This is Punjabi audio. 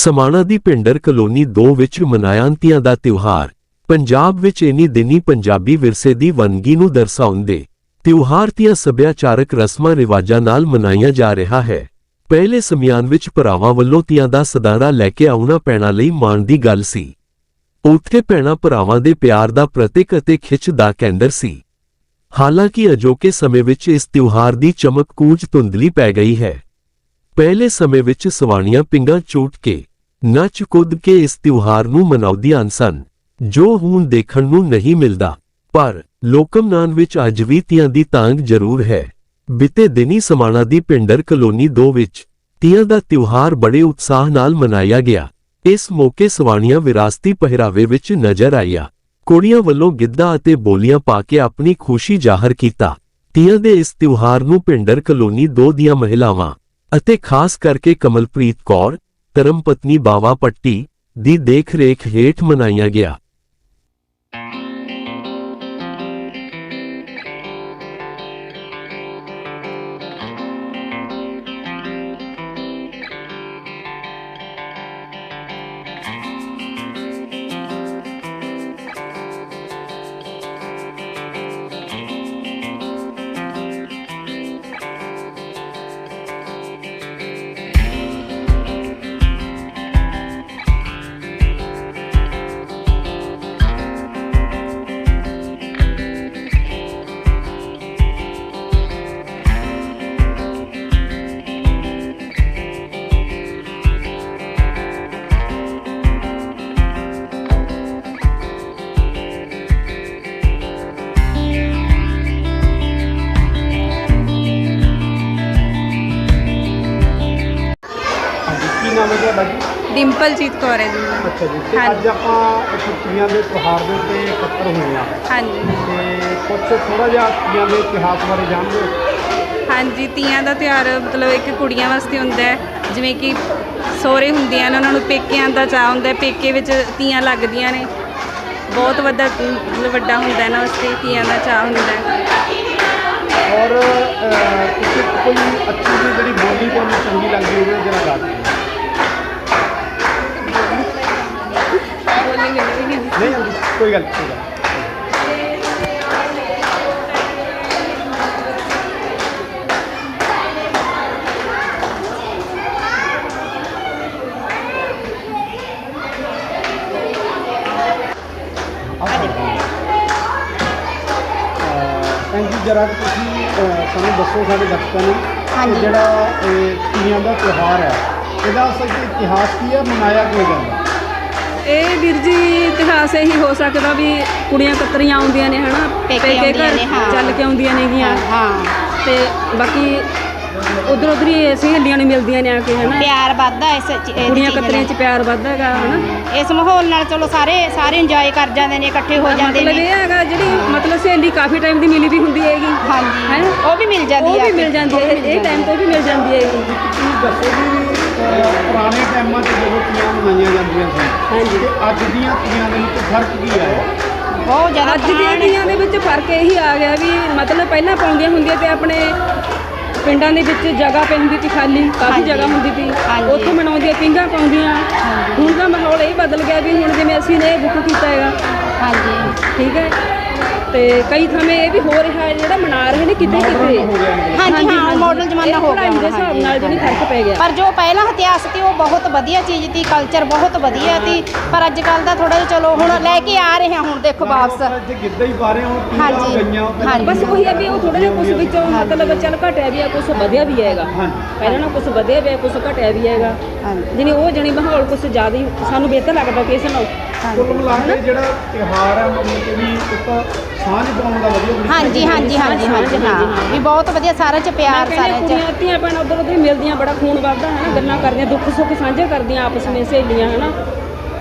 ਸਮਾਣਾ ਦੀ ਪਿੰਡਰ ਕਲੋਨੀ 2 ਵਿੱਚ ਮਨਾਇਆ ਤੀਆਂ ਦਾ ਤਿਉਹਾਰ, ਪੰਜਾਬ ਵਿੱਚ ਇਨੀ ਦਿਨੀ ਪੰਜਾਬੀ ਵਿਰਸੇ ਦੀ ਵੰਨਗੀ ਨੂੰ ਦਰਸਾਉਂਦੇ ਤਿਉਹਾਰ ਤੀਆਂ ਸੱਭਿਆਚਾਰਕ ਰਸਮਾਂ ਰਿਵਾਜਾਂ ਨਾਲ ਮਨਾਇਆ ਜਾ ਰਿਹਾ ਹੈ। ਪਹਿਲੇ ਸਮਿਆਂ ਵਿੱਚ ਭਰਾਵਾਂ ਵੱਲੋਂ ਤੀਆਂ ਦਾ ਸਦਾਰਾ ਲੈ ਕੇ ਆਉਣਾ ਪੈਣਾ ਲਈ ਮਾਣ ਦੀ ਗੱਲ ਸੀ। ਉੱਥੇ ਭੈਣਾਂ ਭਰਾਵਾਂ ਦੇ ਪਿਆਰ ਦਾ ਪ੍ਰਤੀਕ ਅਤੇ ਖਿੱਚ ਦਾ ਕੇਂਦਰ ਸੀ। ਹਾਲਾਂਕਿ ਅਜੋਕੇ ਸਮੇਂ ਵਿੱਚ ਇਸ ਤਿਉਹਾਰ ਦੀ ਚਮਕ ਕੂਚ ਧੁੰਦਲੀ ਪੈ ਗਈ ਹੈ। ਪਹਿਲੇ ਸਮੇਂ ਵਿੱਚ ਸਵਾਣੀਆਂ ਪਿੰਗਾਂ ਚੋਟ ਕੇ ਨੱਚ ਕੁੱਦ ਕੇ ਇਸ ਤਿਉਹਾਰ ਨੂੰ ਮਨਾਉਂਦੀਆਂ ਸਨ, ਜੋ ਹੁਣ ਦੇਖਣ ਨੂੰ ਨਹੀਂ ਮਿਲਦਾ। ਪਰ ਲੋਕਮਨਾਨ ਵਿੱਚ ਅੱਜ ਵੀ ਤੀਆਂ ਦੀ ਤਾਂਗ ਜ਼ਰੂਰ ਹੈ। ਬਿਤੇ ਦਿਨੀ ਸਮਾਣਾ ਦੀ ਪਿੰਡਰ ਕਲੋਨੀ 2 ਵਿੱਚ ਤੀਆਂ ਦਾ ਤਿਉਹਾਰ ਬੜੇ ਉਤਸ਼ਾਹ ਨਾਲ ਮਨਾਇਆ ਗਿਆ। ਇਸ ਮੌਕੇ ਸਵਾਣੀਆਂ ਵਿਰਾਸਤੀ ਪਹਿਰਾਵੇ ਵਿੱਚ ਨਜ਼ਰ ਆਈਆਂ। ਕੁੜੀਆਂ ਵੱਲੋਂ ਗਿੱਧਾ ਅਤੇ ਬੋਲੀਆਂ ਪਾ ਕੇ ਆਪਣੀ ਖੁਸ਼ੀ ਜ਼ਾਹਰ ਕੀਤਾ। ਤੀਆਂ ਦੇ ਇਸ ਤਿਉਹਾਰ ਨੂੰ ਪਿੰਡਰ ਕਲੋਨੀ 2 ਦੀਆਂ ਮਹਿਲਾਵਾਂ ਅਤੇ ਖਾਸ ਕਰਕੇ ਕਮਲਪ੍ਰੀਤ ਕੌਰ ਧਰਮਪਤਨੀ ਬਾਵਾ ਪੱਟੀ ਦੀ ਦੇਖ-ਰੇਖ ਹੇਠ ਮਨਾਇਆ ਗਿਆ। ਡਿੰਪਲਜੀਤ ਕੌਰ ਹੈ ਜੀ। ਅੱਛਾ ਜੀ ਤੇ ਹਾਂਜੀ। ਅੱਜ ਆਪਾਂ ਤੀਆਂ ਦੇ ਤਿਉਹਾਰ ਦੇ ਉੱਤੇ ਇਕੱਤਰ ਹੋਏ ਆ ਹਾਂਜੀ। ਤੇ ਕੁਝ ਥੋੜਾ ਜਿਹਾ ਤੀਆਂ ਦੇ ਇਤਿਹਾਸ ਬਾਰੇ ਜਾਣਦੇ ਹੋ? ਹਾਂਜੀ ਤੀਆਂ ਦਾ ਤਿਉਹਾਰ ਮਤਲਬ ਇੱਕ ਕੁੜੀਆਂ ਵਾਸਤੇ ਹੁੰਦਾ ਹੈ। ਜਿਵੇਂ ਕਿ ਸੋਹਰੇ ਹੁੰਦੀਆਂ ਨੇ ਉਹਨਾਂ ਨੂੰ ਪੇਕਿਆਂ ਦਾ ਚਾਹ ਹੁੰਦਾ ਹੈ। ਪੇਕੇ ਵਿੱਚ ਤੀਆਂ ਲੱਗਦੀਆਂ ਨੇ। ਬਹੁਤ ਵੱਡਾ ਮਤਲਬ ਵੱਡਾ ਹੁੰਦਾ ਇਹਨਾਂ ਵਾਸਤੇ ਤੀਆਂ ਦਾ ਚਾਹ ਹੁੰਦਾ ਹੈ। ਔਰ ਅਹ, ਕੋਈ ਅੱਛੀ ਜਿਹੀ ਜਿਹੜੀ ਬੋਲੀ ਤੁਹਾਨੂੰ ਚੰਗੀ ਲੱਗਦੀ ਹੋਵੇ ਜਰਾ ਗਾ ਕੋਈ ਗੱਲ ਕੋਈ ਗੱਲ ਜਰਾ ਤੁਸੀਂ ਸਾਨੂੰ ਦੱਸੋ ਸਾਡੇ ਦਰਸ਼ਕਾਂ ਨੂੰ ਕਿ ਜਿਹੜਾ ਇਹ ਤੀਆਂ ਦਾ ਤਿਉਹਾਰ ਹੈ ਇਹਦਾ ਅਸਲ 'ਚ ਇਤਿਹਾਸ ਕੀ ਹੈ ਮਨਾਇਆ ਕਿਉਂ ਜਾਂਦਾ? ਇਹ ਵੀਰ ਜੀ ਇਤਿਹਾਸ ਇਹੀ ਹੋ ਸਕਦਾ ਵੀ ਕੁੜੀਆਂ ਕਤਰੀਆਂ ਆਉਂਦੀਆਂ ਨੇ ਹਨਾ? ਪੇਕੇ ਆਉਂਦੀਆਂ ਨੇ, ਹਾਂ। ਚੱਲ ਕੇ ਆਉਂਦੀਆਂ ਨੇਗੀਆਂ। ਹਾਂ ਤੇ ਬਾਕੀ ਉਧਰ ਉਧਰ ਹੀ ਸਹੇਲੀਆਂ ਨੂੰ ਮਿਲਦੀਆਂ ਨੇ ਆ ਕੇ ਹਨਾ? ਪਿਆਰ ਵੱਧਦਾ ਇਸ ਚ- ਇਸ ਕੁੜੀਆਂ ਚੀਜ਼ ਕਤਰੀਆਂ 'ਚ। ਪਿਆਰ ਵੱਧਦਾ ਹੈਗਾ ਹਨਾ? ਇਸ ਮਾਹੌਲ ਨਾਲ ਚਲੋ ਸਾਰੇ ਸਾਰੇ ਇੰਜੋਏ ਕਰ ਜਾਂਦੇ ਨੇ ਇਕੱਠੇ ਹੋ ਜਾਂਦੇ ਮਤਲਬ ਨੇ। ਇਹ ਹੈਗਾ ਜਿਹੜੀ ਮਤਲਬ ਸਹੇਲੀ ਕਾਫੀ ਟਾਈਮ ਦੀ ਮਿਲੀ ਵੀ ਹੁੰਦੀ ਹੈਗੀ ਹਾਂਜੀ। ਹੈਂ? ਉਹ ਵੀ ਮਿਲ ਜਾਂਦੀ ਉਹ ਆ ਵੀ। ਮਿਲ ਜਾਂਦੀ ਹੈ ਇਹ ਟਾਈਮ ਤੋਂ ਵੀ ਮਿਲ ਜਾਂਦੀ ਹੈਗੀ। ਦੱਸੋ ਵੀ ਪੁਰਾਣੇ ਟਾਈਮਾਂ 'ਚ ਜਦੋਂ ਤੀਆਂ ਮਨਾਈਆਂ ਜਾਂਦੀਆਂ ਸਨ ਹਾਂਜੀ। ਤੇ ਅੱਜ ਦੀਆਂ ਤੀਆਂ ਦੇ ਵਿੱਚ ਫ਼ਰਕ ਕੀ ਆਇਆ ਬਹੁਤ ਜ਼ਿਆਦਾ ਅੱਜ ਦੀਆਂ ਤੀਆਂ ਦੇ ਵਿੱਚ ਫ਼ਰਕ ਇਹੀ ਆ ਗਿਆ ਵੀ ਮਤਲਬ ਪਹਿਲਾਂ ਪਾਉਂਦੀਆਂ ਹੁੰਦੀਆਂ ਤੇ ਆਪਣੇ ਪਿੰਡਾਂ ਦੇ ਵਿੱਚ ਜਗ੍ਹਾ ਪਈ ਹੁੰਦੀ ਸੀ ਖਾਲੀ ਕਾਫੀ। ਜਗ੍ਹਾ ਹੁੰਦੀ ਸੀ। ਹਾਂਜੀ। ਉੱਥੇ ਮਨਾਉਂਦੀਆਂ ਪਿੰਗਾ ਪਾਉਂਦੀਆਂ। ਹੁਣ ਦਾ ਮਾਹੌਲ ਇਹ ਬਦਲ ਗਿਆ ਵੀ ਹੁਣ ਜਿਵੇਂ ਅਸੀਂ ਨੇ ਇਹ ਬੁੱਕ ਕੀਤਾ ਹੈਗਾ। ਹਾਂਜੀ। ਠੀਕ ਹੈ? ਤੇ ਕਈ ਥਾਵੇਂ ਇਹ ਵੀ ਹੋ ਰਿਹਾ ਹੈ ਜਿਹੜਾ ਮਨਾ ਰਹੇ ਨੇ ਕਿਤੇ ਕਿਤੇ। ਹਾਂਜੀ ਹਾਂ ਮਾਡਲ ਜ਼ਮਾਨਾ ਹੋ ਗਿਆ ਦੇ ਹਿਸਾਬ ਨਾਲ ਜਿਹੜੀ ਫ਼ਰਕ ਪੈ ਗਿਆ। ਪਰ ਜੋ ਪਹਿਲਾ ਇਤਿਹਾਸ ਸੀ ਉਹ ਬਹੁਤ ਵਧੀਆ ਚੀਜ਼ ਸੀ ਕਲਚਰ ਬਹੁਤ ਵਧੀਆ ਸੀ। ਪਰ ਅੱਜ ਕੱਲ ਦਾ ਥੋੜਾ ਜਿਹਾ ਚਲੋ ਹੁਣ ਲੈ ਕੇ ਆ ਰਹੇ ਹਾਂ ਹੁਣ ਦੇਖੋ ਵਾਪਸ। ਗਿੱਧਾ ਹੀ ਪਾ ਰਹੇ ਹਾਂਜੀ। ਬਸ ਉਹੀ ਹੈ ਵੀ ਉਹ ਥੋੜਾ ਜਿਹਾ ਕੁਝ ਵਿੱਚੋਂ ਮਤਲਬ ਚੱਲ ਘਟਿਆ ਵੀ ਹੈ ਕੁਝ ਵਧਿਆ ਵੀ ਹੈਗਾ। ਪਹਿਲਾਂ ਨਾ ਕੁਝ ਵਧਿਆ ਵੀ ਹੈ ਕੁਝ ਘਟਿਆ ਵੀ ਹੈਗਾ। ਜਿਹਨੇ ਉਹ ਜਣੀ ਮਾਹੌਲ ਕੁਝ ਜ਼ਿਆਦਾ ਹੀ ਸਾਨੂੰ ਬਿਹਤਰ ਲੱਗਦਾ ਕਿ ਇਸ ਨਾਲ। ਕੁੱਲ ਮਿਲਾ ਕੇ ਜਿਹੜਾ ਤਿਉਹਾਰ ਹੈ ਮਤਲਬ ਕਿ ਵੀ ਇੱਕ ਸਾਂਝ ਪਾਉਣ ਦਾ ਵਧੀਆ ਤਰੀਕਾ ਹਾਂਜੀ ਹਾਂਜੀ ਹਾਂਜੀ ਹਾਂਜੀ ਹਾਂ। ਵੀ ਬਹੁਤ ਵਧੀਆ ਸਾਰਿਆਂ ਚ ਪਿਆਰ ਸਾਰਿਆਂ ਚ। ਕੁੜੀਆਂ ਧੀਆਂ ਭੈਣਾਂ ਉਧਰ ਉਧਰ ਮਿਲਦੀਆਂ ਬੜਾ ਖੂਨ ਵੱਧਦਾ ਹੈ ਨਾ? ਗੱਲਾਂ ਕਰਦੀਆਂ ਦੁੱਖ ਸੁੱਖ ਸਾਂਝੇ ਕਰਦੀਆਂ ਆਪਸ ਵਿੱਚ ਸਹੇਲੀਆਂ ਹਨਾ